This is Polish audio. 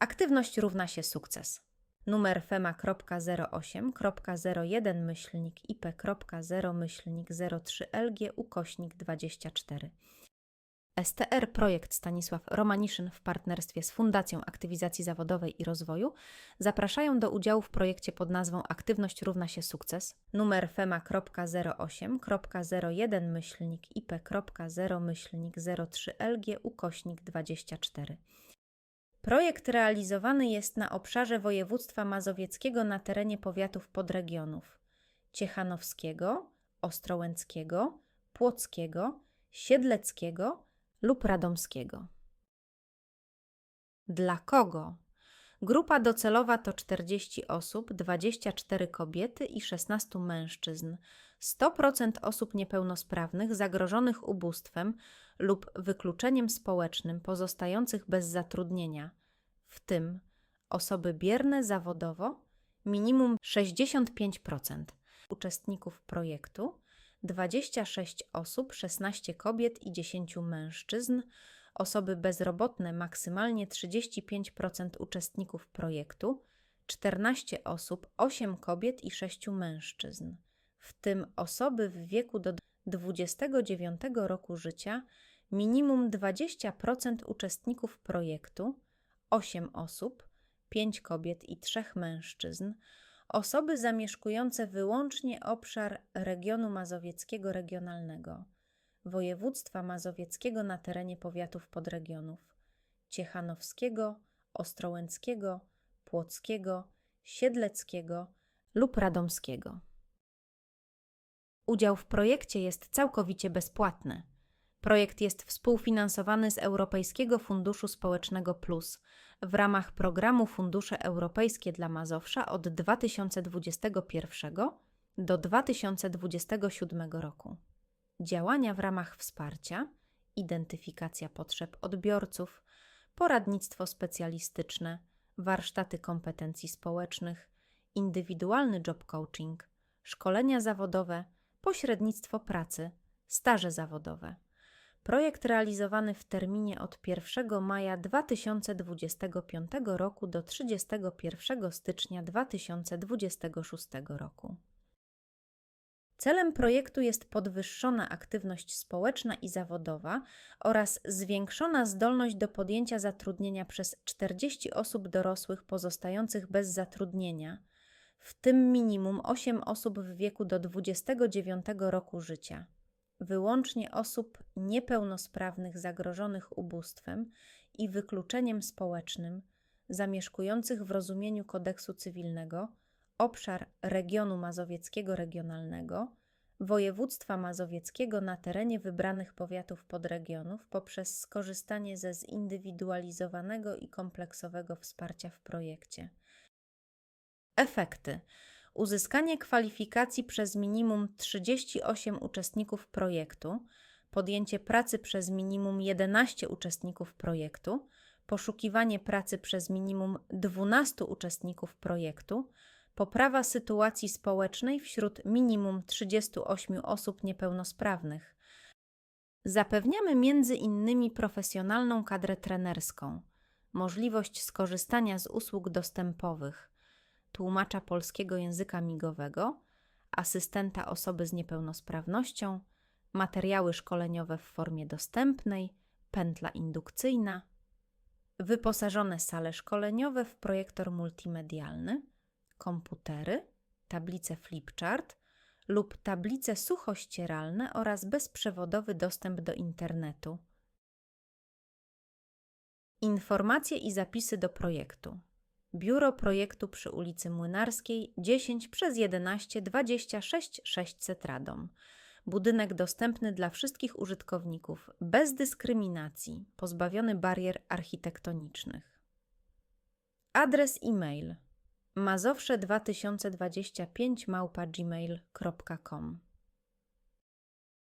Aktywność równa się sukces. Numer FEMA.08.01 myślnik IP.0 myślnik 03 LG ukośnik 24. STR Projekt Stanisław Romaniszyn w partnerstwie z Fundacją Aktywizacji Zawodowej i Rozwoju zapraszają do udziału w projekcie pod nazwą Aktywność równa się sukces. Numer FEMA.08.01 myślnik IP.0 myślnik 03 LG ukośnik 24. Projekt realizowany jest na obszarze województwa mazowieckiego na terenie powiatów podregionów Ciechanowskiego, Ostrołęckiego, Płockiego, Siedleckiego lub Radomskiego. Dla kogo? Grupa docelowa to 40 osób, 24 kobiety i 16 mężczyzn. 100% osób niepełnosprawnych zagrożonych ubóstwem lub wykluczeniem społecznym pozostających bez zatrudnienia, w tym osoby bierne zawodowo, minimum 65% uczestników projektu, 26 osób, 16 kobiet i 10 mężczyzn, osoby bezrobotne maksymalnie 35% uczestników projektu, 14 osób, 8 kobiet i 6 mężczyzn, w tym osoby w wieku do 29 roku życia, minimum 20% uczestników projektu, 8 osób, 5 kobiet i 3 mężczyzn, osoby zamieszkujące wyłącznie obszar regionu mazowieckiego regionalnego, województwa mazowieckiego na terenie powiatów podregionów Ciechanowskiego, Ostrołęckiego, Płockiego, Siedleckiego lub Radomskiego. Udział w projekcie jest całkowicie bezpłatny. Projekt jest współfinansowany z Europejskiego Funduszu Społecznego Plus w ramach programu Fundusze Europejskie dla Mazowsza od 2021 do 2027 roku. Działania w ramach wsparcia, identyfikacja potrzeb odbiorców, poradnictwo specjalistyczne, warsztaty kompetencji społecznych, indywidualny job coaching, szkolenia zawodowe, pośrednictwo pracy, staże zawodowe. Projekt realizowany w terminie od 1 maja 2025 roku do 31 stycznia 2026 roku. Celem projektu jest podwyższona aktywność społeczna i zawodowa oraz zwiększona zdolność do podjęcia zatrudnienia przez 40 osób dorosłych pozostających bez zatrudnienia, w tym minimum 8 osób w wieku do 29 roku życia wyłącznie osób niepełnosprawnych zagrożonych ubóstwem i wykluczeniem społecznym, zamieszkujących w rozumieniu kodeksu cywilnego obszar regionu mazowieckiego regionalnego, województwa mazowieckiego na terenie wybranych powiatów podregionów poprzez skorzystanie ze zindywidualizowanego i kompleksowego wsparcia w projekcie. Efekty uzyskanie kwalifikacji przez minimum 38 uczestników projektu, podjęcie pracy przez minimum 11 uczestników projektu, poszukiwanie pracy przez minimum 12 uczestników projektu, poprawa sytuacji społecznej wśród minimum 38 osób niepełnosprawnych. Zapewniamy między innymi profesjonalną kadrę trenerską, możliwość skorzystania z usług dostępowych, tłumacza polskiego języka migowego, asystenta osoby z niepełnosprawnością, materiały szkoleniowe w formie dostępnej, pętla indukcyjna, wyposażone sale szkoleniowe w projektor multimedialny, komputery, tablice flipchart lub tablice suchościeralne oraz bezprzewodowy dostęp do internetu. Informacje i zapisy do projektu. Biuro projektu przy ulicy Młynarskiej 10 przez 11 26 600 Radom. Budynek dostępny dla wszystkich użytkowników, bez dyskryminacji, pozbawiony barier architektonicznych. Adres e-mail mazowsze2025 małpa gmail.com